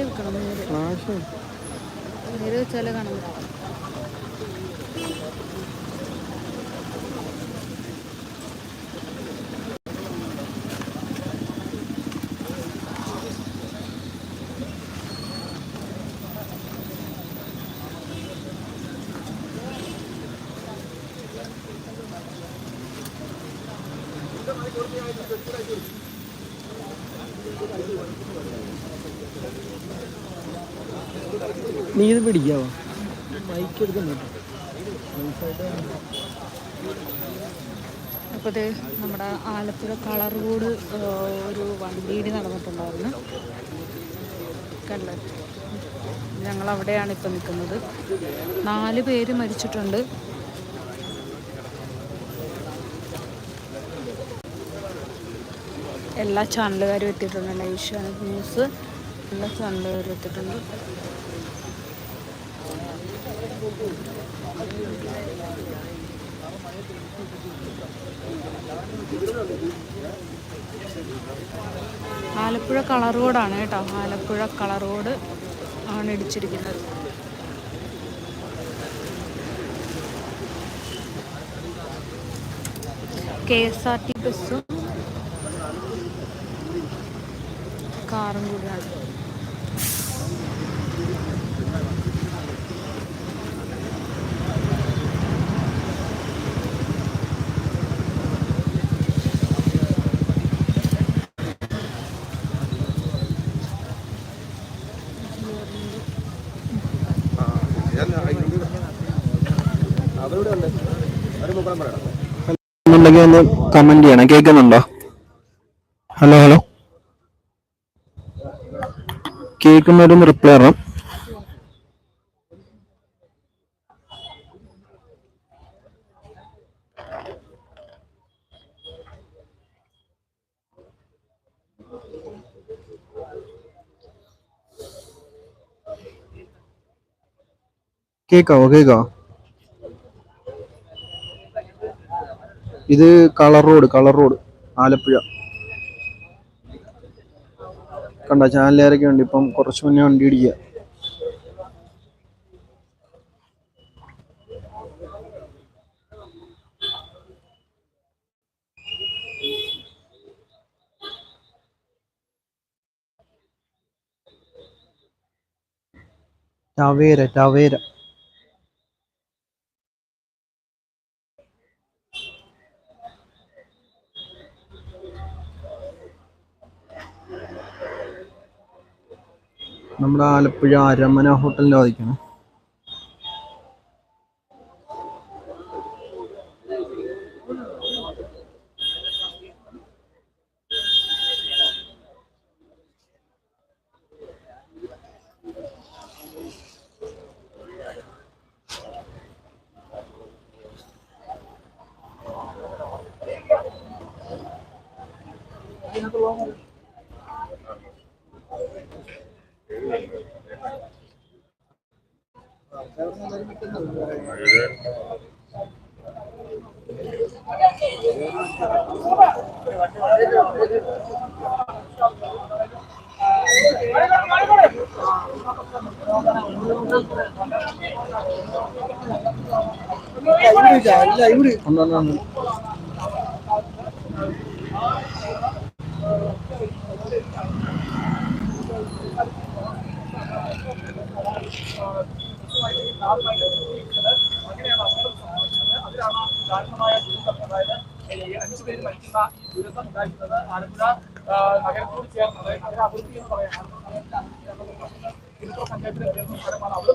നേരെ. വെക്കണം നേരെ നേരെ വെച്ചാലേ കാണാൻ പറ്റും ഇത് പിടിക്കാവോ? മൈക്ക് എടുക്കുന്നുണ്ട് നമ്മുടെ ആലപ്പുഴ കളർ റോഡ് ഒരു വണ്ടിയിടി നടന്നിട്ടുണ്ടായിരുന്നു. കണ്ടോ? ഞങ്ങൾ അവിടെയാണ് ഇപ്പം നിൽക്കുന്നത്. നാല് പേര് മരിച്ചിട്ടുണ്ട്. എല്ലാ ചാനലുകാരും എത്തിയിട്ടുണ്ട് ഏഷ്യാനെറ്റ് ന്യൂസ്. എല്ലാ ചാനലുകാരും എത്തിയിട്ടുണ്ട്. ആലപ്പുഴ കളർ റോഡാണ് കേട്ടോ. ആലപ്പുഴ കളർ റോഡ് ആണ് ഇടിച്ചിരിക്കുന്നത്. കെ എസ് ആർ ടി ബസ്സും കാറും കൂടിയാണ് ഉണ്ടെങ്കിൽ ഒന്ന് കമന്റ് ചെയ്യണം. കേൾക്കുന്നുണ്ടോ? ഹലോ ഹലോ കേൾക്കുന്നവരൊന്ന് റിപ്ലൈ തരണം കേക്കാവോ കേക്കാവോ? ഇത് colour road colour road Alappuzha. കണ്ട ചാനലേരൊക്കെ ഉണ്ട്. ഇപ്പം കുറച്ച് മുന്നേ വണ്ടി ഇടിക്കുക. Tavera Tavera. നമ്മുടെ ആലപ്പുഴ അരമന ഹോട്ടലിന്റെ വാദിക്കണം ദാരുണമായ പേര് മരിക്കുന്ന ദുരന്തം ഉണ്ടായിരുന്നത് ആലപ്പുഴ നഗരത്തോട് ചേർന്നത് അതിന് അതിർത്തി എന്ന് പറയാം. പഞ്ചായത്തിലെ ഉയർന്ന സ്ഥലമാണ്. അവിടെ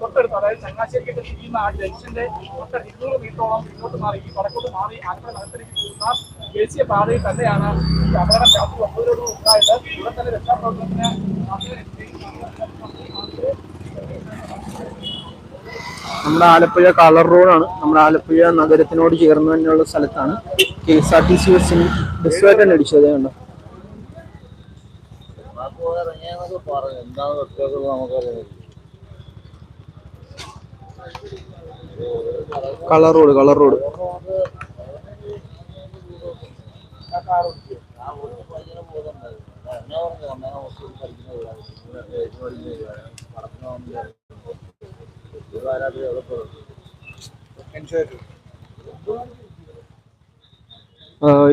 തൊട്ടടുത്ത് അതായത് ചങ്ങനാശ്ശേരിക്കൊക്കെ തിരിയുന്ന ആ ജംഗ്ഷന്റെ തൊട്ട് ഇരുന്നൂറ് മീറ്ററോളം ഇങ്ങോട്ട് മാറി വടക്കോട്ട് മാറി ആലപ്പുഴ നഗരത്തിലേക്ക് പോകുന്ന ദേശീയ പാതയിൽ തന്നെയാണ് ഈ അപകടം രാത്രി ഒമ്പതിനോട് ഉണ്ടായത്. ഇവിടെ തന്നെ രക്ഷാപ്രവർത്തനത്തിന് നമ്മുടെ ആലപ്പുഴ കളർ റോഡാണ് നമ്മുടെ ആലപ്പുഴ നഗരത്തിനോട് ചേർന്ന് തന്നെയുള്ള സ്ഥലത്താണ് K S R T C ബസ്സിന് ബസ്സുമായിട്ട് തന്നെ അടിച്ചത് കണ്ടോ? കളർ റോഡ് കളർ റോഡ് ആഹ്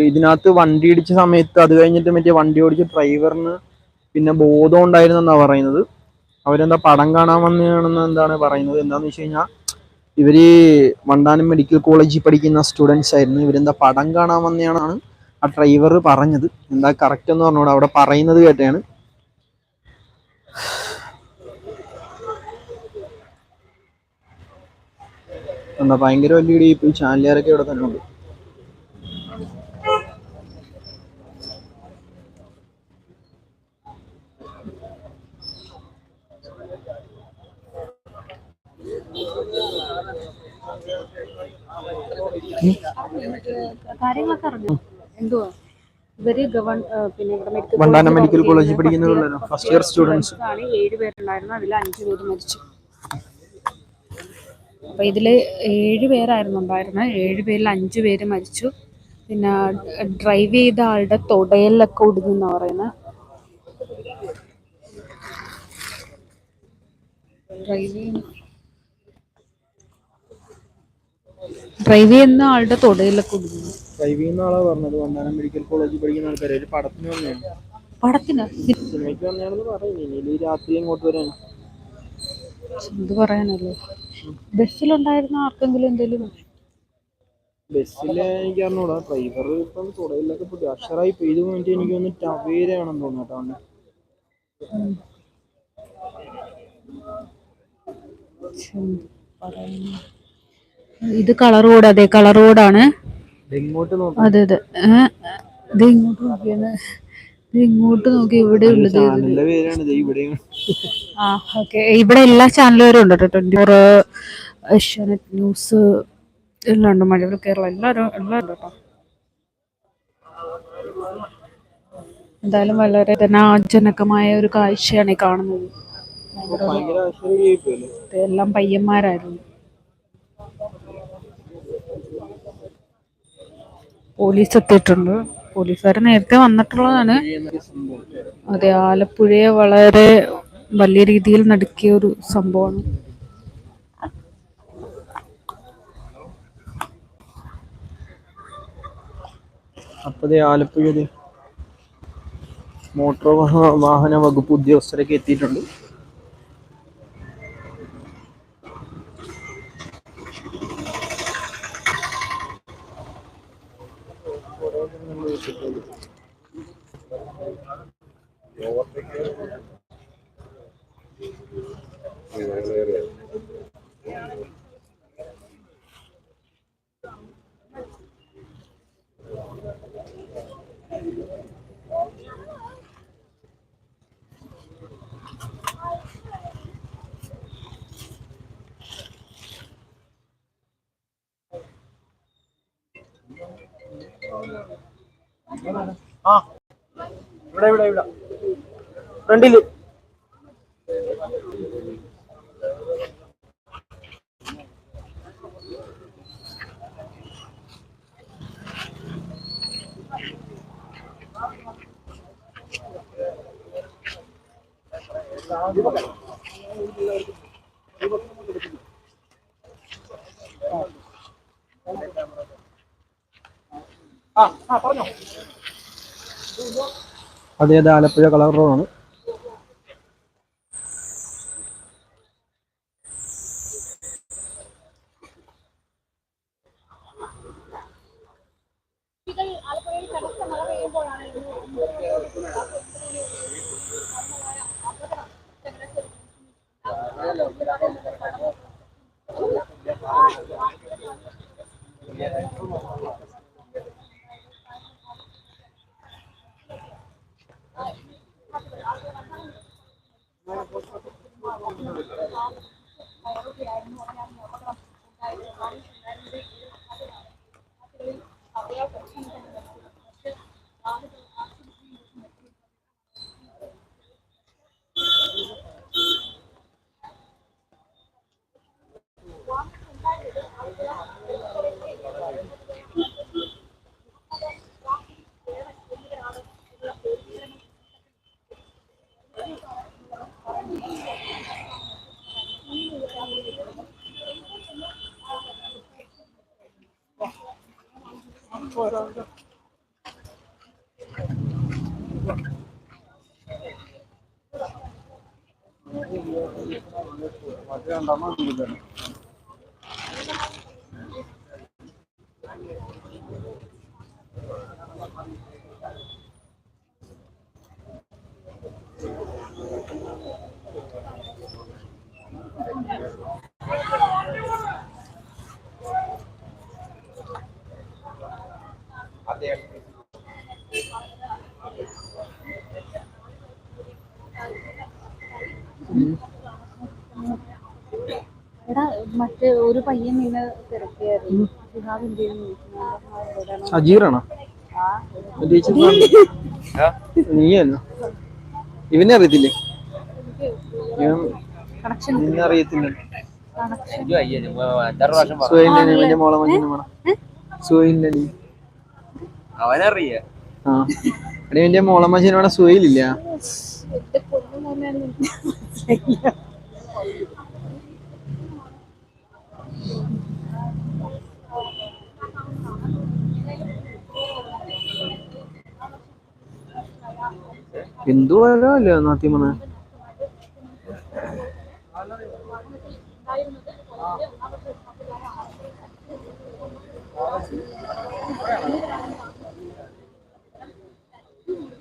ഇതിനകത്ത് വണ്ടി ഇടിച്ച സമയത്ത് അത് കഴിഞ്ഞിട്ട് മറ്റേ വണ്ടി ഓടിച്ച ഡ്രൈവറിന് പിന്നെ ബോധം ഉണ്ടായിരുന്നെന്നാ പറയുന്നത്. അവരെന്താ പടം കാണാൻ വന്നതാണെന്ന് എന്താണ് പറയുന്നത്? എന്താന്ന് വെച്ച് കഴിഞ്ഞാൽ ഇവർ വണ്ടാനം മെഡിക്കൽ കോളേജിൽ പഠിക്കുന്ന സ്റ്റുഡൻസ് ആയിരുന്നു. ഇവരെന്താ പടം കാണാൻ വന്നതാണെന്നാണ് ആ ഡ്രൈവർ പറഞ്ഞത്. എന്താ കറക്റ്റ് എന്ന് പറഞ്ഞോട് അവിടെ പറയുന്നത് കേട്ടാണ്. എന്താ ഭയങ്കര വലിയ ഇടി ഇപ്പൊ ഈ ചാനലുകാരൊക്കെ ഇവിടെ തന്നെ ഉണ്ട്. കാര്യങ്ങളൊക്കെ അറിഞ്ഞു? എന്തുവാ? ഇവർ മെഡിക്കൽ കോളേജിൽ പഠിക്കുന്ന ഫസ്റ്റ് ഇയർ students. ആണ്. ഏഴ് പേരുണ്ടായിരുന്നു. അതിൽ അഞ്ച് പേര് മരിച്ചു. അപ്പൊ ഇതിൽ ഏഴ് പേരായിരുന്നു ഉണ്ടായിരുന്നത് ഏഴ് പേരിൽ അഞ്ച് പേര് മരിച്ചു. പിന്നെ ഡ്രൈവ് ചെയ്ത ആളുടെ തൊടയിലൊക്കെ ഒടുങ്ങുന്ന പറയുന്നത് ഡ്രൈവ് ചെയ്യുന്ന ഡ്രൈവ് ചെയ്യുന്ന ആളുടെ തൊടയിലൊക്കെ ഒടുങ്ങുന്നു ഡ്രൈവ് ചെയ്യുന്ന ആളാ പറഞ്ഞത്. വണ്ടാനം മെഡിക്കൽ കോളേജിൽ പഠിക്കുന്ന ആൾക്കാരെ. പടത്തിന് വന്നതാണ്. പടത്തിന്? സിനിമയ്ക്ക് വന്നെയാണെന്ന് പറയുന്നു. രാത്രി ഇങ്ങോട്ട് വരാൻ? എന്ത് പറയാനല്ലേ? ബസ്സിലുണ്ടായിരുന്ന ആർക്കെങ്കിലും എന്തെങ്കിലും ബസ്സിൽ എനിക്ക് അറിഞ്ഞൂടാ. ഡ്രൈവർ ഇപ്പം തുടയിലൊക്കെ പുതിയ അക്ഷറായി പെയ്തു പോയിട്ട് എനിക്ക് ഒന്ന് ടവേരയാണെന്ന് തോന്നുന്നു കേട്ടോ അവന്. എന്ത് ഇത് കളർ റോഡ് അതെ കളർ റോഡാണ് ഇങ്ങോട്ട് നോക്കാം. അതെ അതെ. ഇത് ഇങ്ങോട്ട് നോക്കിയാണ് ഇത് ഇങ്ങോട്ട് നോക്കി ഇവിടെ ഉള്ളത് ആ ഓക്കെ. ഇവിടെ എല്ലാ ചാനലുകാരും ഉണ്ട് കേട്ടോ. ട്വന്റി ഫോർ ഏഷ്യാനെറ്റ് ന്യൂസ് എല്ലാം ഉണ്ട്. മഴവിൽ കേരള എല്ലാവരും എല്ലാം ഉണ്ട് കേട്ടോ. എന്തായാലും വളരെ ധനാജനകമായ ഒരു കാഴ്ചയാണ് ഈ കാണുന്നത്. എല്ലാം പയ്യന്മാരായിരുന്നു. പോലീസ് എത്തിയിട്ടുണ്ട്. പോലീസുകാർ നേരത്തെ വന്നിട്ടുള്ളതാണ്. അതെ ആലപ്പുഴയെ വളരെ വലിയ രീതിയിൽ നടക്കിയ ഒരു സംഭവമാണ്. ആലപ്പുഴ മോട്ടോർ വാഹന വകുപ്പ് ഉദ്യോഗസ്ഥരൊക്കെ എത്തിയിട്ടുണ്ട്. ആ. ഇവിടെ ഇവിടെ ഇവിടെ. ഫ്രണ്ടിൽ. ആ ആ പറഞ്ഞോ. അതേത് ആലപ്പുഴ കളർ റോഡാണ് kaldı. Madre andaman gidelim. എടാ മറ്റേ ഒരു പയ്യൻ നിന്നെ തിരക്കിയായിരുന്നു. ഷിഹാബ്. അജീറാണോ നീയല്ലോ? ഇവനെ അറിയത്തില്ലേ? ഇവൻ കണക്ഷൻ നിന്നെ അറിയത്തില്ല. സുഹൈലിന്റെ മോളെ സുഹൈലിന്റെ അവനറിയ. എന്റെ പൊന്നു മോനെ എന്തുവാലോ അല്ലേ നാത്തി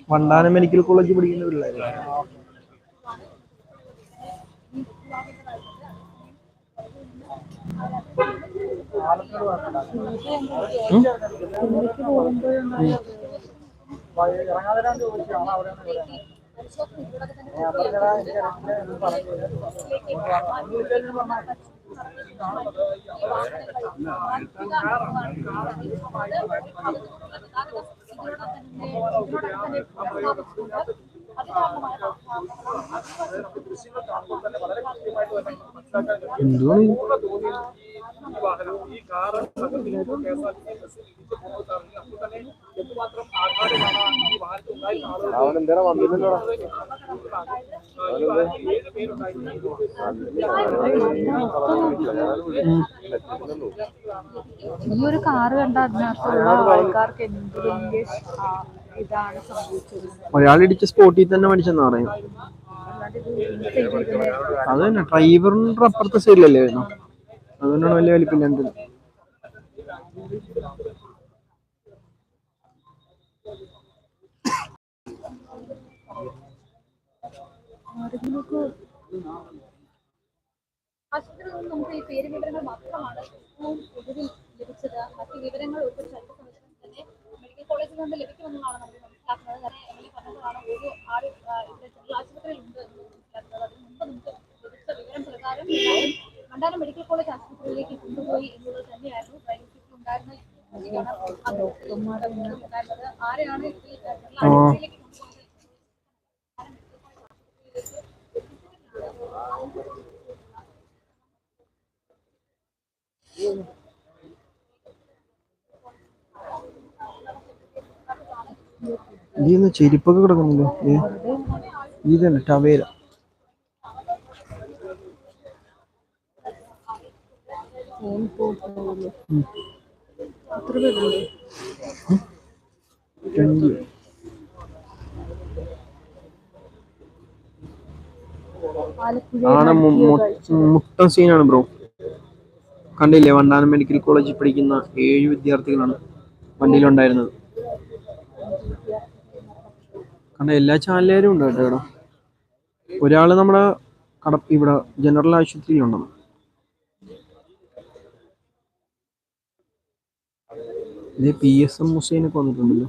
വണ്ടാനം മെഡിക്കൽ കോളേജ് പഠിക്കുന്ന പിള്ളേര് ഇറങ്ങാതെ എന്തുവാണ്? ഈ വാഹനവും ഈ car സംഘത്തിലേക്ക് K S R T C ബസ്സിൽ ഇടിച്ച് പോകുന്നതാണ് അപ്പോൾ തന്നെ എന്തുമാത്രം ആഘാതമാണ് ഈ വാഹനത്തിൽ ഉണ്ടായിരുന്ന ആളുകൾ ഈ വാഹനത്തിൽ ഏഴ് പേരുണ്ടായിരുന്നു. ഈ ഒരു കാറ് കണ്ട അതിനകത്തുള്ള ആൾക്കാർക്ക് എന്ത് വലിയ ഇതാണ് സംഭവിച്ചത്. ഒരാൾ ഇടിച്ച സ്പോട്ടിൽ തന്നെ മരിച്ചെന്ന് പറയും. അത് തന്നെ. ഡ്രൈവറിന്റെ അപ്പുറത്തെ സൈഡിലല്ലേ വരുന്നു അതുകൊണ്ടാണ് വലിയ ആരെങ്കിലുമൊക്കെ ആശുപത്രിയിൽ നമുക്ക് ഈ പേര് മെഡിക്കൽ കോളേജിൽ നമ്മൾ ഒരു ഉണ്ട് വിവരം പ്രകാരം കോളേജ് ആശുപത്രിയിലേക്ക് കൊണ്ടുപോയി എന്നുള്ളത് തന്നെയായിരുന്നു ഡ്രൈവിംഗ് സീറ്റിൽ ഉണ്ടായിരുന്ന ആരെയാണ് ചെരുപ്പൊക്കെ കിടക്കുന്നില്ലോ? ഏ? ഇത് ടവേര. ട്വന്റി ആണ് മു- മു- സീനാണ് ബ്രോ കണ്ടില്ലേ വണ്ടാനം മെഡിക്കൽ കോളേജിൽ പഠിക്കുന്ന ഏഴ് വിദ്യാർത്ഥികളാണ് വണ്ടിയിലുണ്ടായിരുന്നത്. കണ്ട എല്ലാ ചാനലുകാരും ഉണ്ട് കേട്ടോ ഇവിടെ. ഒരാൾ നമ്മുടെ കട ഇവിടെ ജനറൽ ആശുപത്രിയിലുണ്ടെന്ന് ഇത് പി എസ് എം ഹുസൈനൊക്കെ വന്നിട്ടുണ്ടല്ലോ.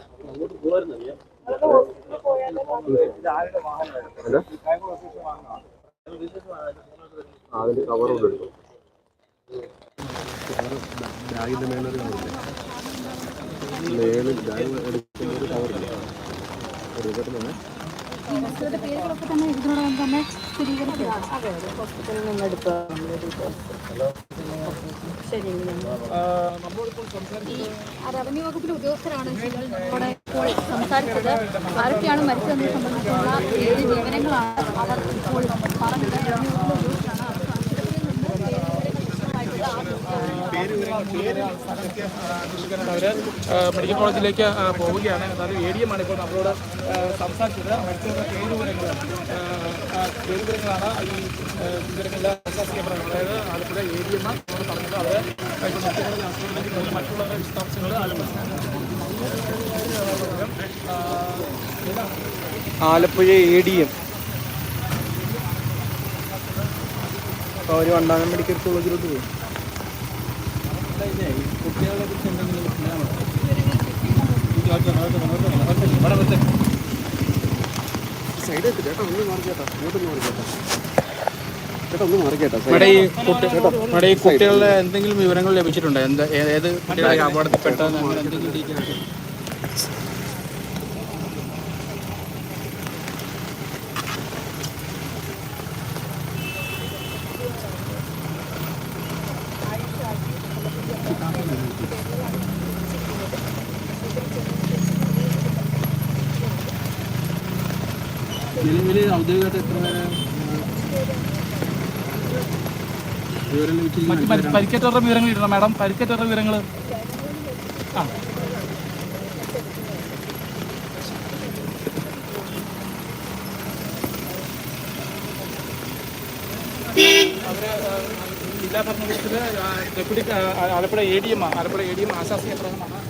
അതിന്റെ കവറുണ്ട് എടുത്തു ഹോസ്പിറ്റലിന്റെ പേരുകളൊക്കെ തന്നെ ഇതിനോടകം തന്നെ സ്ഥിരീകരിച്ചതാണ് അതെ അതെ. ഹോസ്പിറ്റലിൽ നിന്ന് എടുക്കുക ശരി ഈ റവന്യൂ വകുപ്പിലെ ഉദ്യോഗസ്ഥരാണ്. നമ്മളോട് ഇപ്പോൾ സംസാരിച്ചത് ആരൊക്കെയാണ് മരിച്ചതെന്ന് സംബന്ധിച്ചുള്ള ഏഴ് വിവരങ്ങളാണ് അവർ ഇപ്പോൾ പറഞ്ഞത്. അവർ മെഡിക്കൽ കോളേജിലേക്ക് പോവുകയാണ്. അതായത് എ ഡി എം ആണ് ഇപ്പോൾ നമ്മളോട് സംസാരിച്ചത്. മരിച്ചവരുടെ പേര് ആ, പേര് വിവരങ്ങളാണ് ഈ വിവരങ്ങളിലെ ആശ്വാസിക്കപ്പെടുന്നത് അതായത് ആലപ്പുഴ എ ഡി എം പറഞ്ഞത് അവർ മറ്റുള്ളവരുടെ വിശദാംശങ്ങൾ Alappuzha Alappuzha A D M അപ്പോൾ അവർ വണ്ടാനം മെഡിക്കൽ കോളേജിലോട്ട് പോയി. കുട്ടികളെ കുറിച്ച് എന്തെങ്കിലും സൈഡ് എത്തി ചേട്ടാ ഒന്ന് മാറി ചേട്ടാ ഇങ്ങോട്ടൊന്ന് മാറി ചേട്ടാ ചേട്ടാ ഒന്ന് മാറി ചേട്ടാ ഇവിടെ ഈ കുട്ടി ഇവിടെ ഈ കുട്ടികളുടെ എന്തെങ്കിലും വിവരങ്ങൾ ലഭിച്ചിട്ടുണ്ടോ? എന്താ ഏത് കുട്ടികളെ അപകടത്തിൽപ്പെട്ടതെന്ന് എന്തെങ്കിലും നിലവിൽ ഔദ്യോഗികമായിട്ട് എത്ര പേരെ പരിക്കേറ്റവരുടെ വിവരങ്ങൾ ഇടണം. മാഡം പരിക്കേറ്റവരുടെ വിവരങ്ങൾ ആ. ജില്ലാ ഭരണകൂടത്തിൽ deputy Alappuzha A D M Alappuzha A D M ആശാസി എത്രമാണ്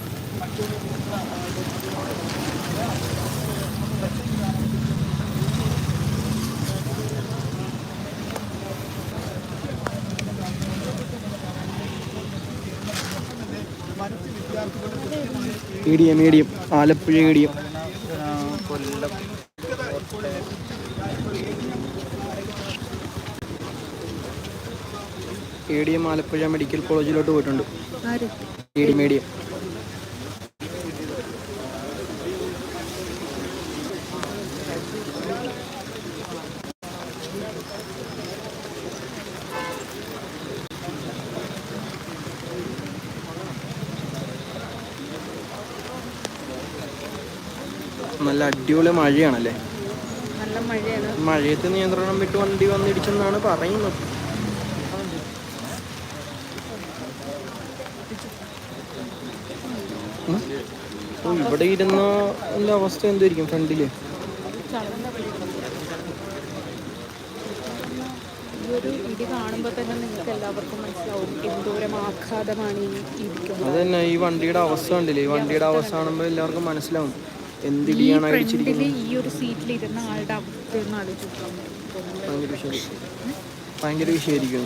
D M Alappuzha M Kollam M Alappuzha medical കോളേജിലോട്ട് പോയിട്ടുണ്ട്. ആര്? എ നല്ല അടിപൊളി മഴയാണല്ലേ? മഴയത്ത് നിയന്ത്രണം വിട്ട് വണ്ടി വന്നിടിച്ചെന്നാണ് പറയുന്നത്. ഇവിടെ ഇരുന്ന അവസ്ഥ എന്തായിരിക്കും ഫ്രണ്ടിൽ? അതന്നെ ഈ ഇരിക്കുന്നത് അത് തന്നെ ഈ വണ്ടിയുടെ അവസ്ഥ കണ്ടില്ലേ? ഈ വണ്ടിയുടെ അവസ്ഥ കാണുമ്പോൾ എല്ലാവർക്കും മനസ്സിലാവും. എന്തിടിയാണ് ഫ്രണ്ടിൽ അടിച്ചിരിക്കുന്നത് ഈ ഒരു സീറ്റിൽ ഇരുന്ന ആളുടെ ഭയങ്കര വിഷയം. ഭയങ്കര വിഷയമായിരിക്കും.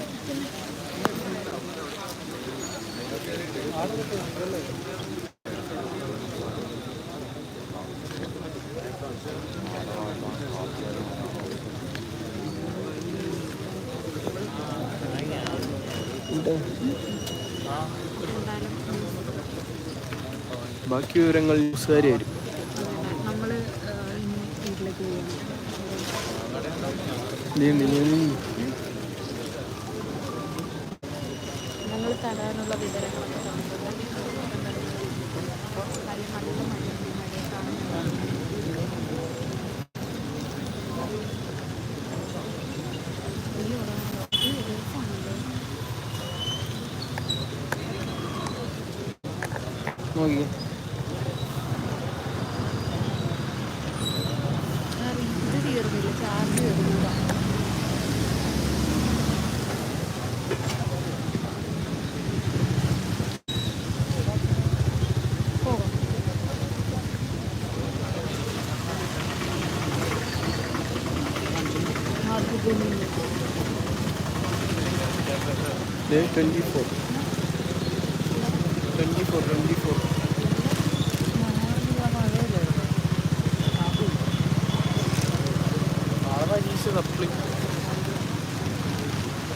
ബാക്കി വിവരങ്ങൾ ന്യൂസുകാർ വരും നമ്മൾ ഇനി വീട്ടിലേക്ക് പോവുകയാണ് ഞങ്ങൾ തരാനുള്ള വിവരങ്ങളൊക്കെ തന്നിട്ടുണ്ട്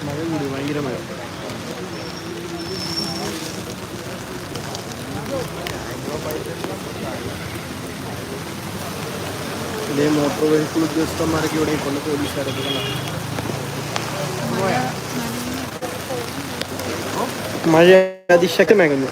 മഴ കൂടി ഭയങ്കര മഴ. മോട്ടോർ വെഹിക്കിൾ ഉദ്യോഗസ്ഥന്മാരൊക്കെ ഇവിടെ കൊണ്ട് പോലീസുകാരൊക്കെ माझी आधी शकते मॅगन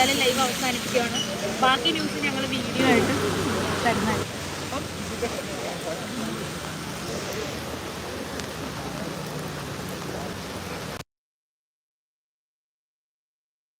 എന്തായാലും ലൈവ് അവസാനിപ്പിക്കുകയാണ്. ബാക്കി ന്യൂസ് ഞങ്ങൾ വീഡിയോ ആയിട്ട്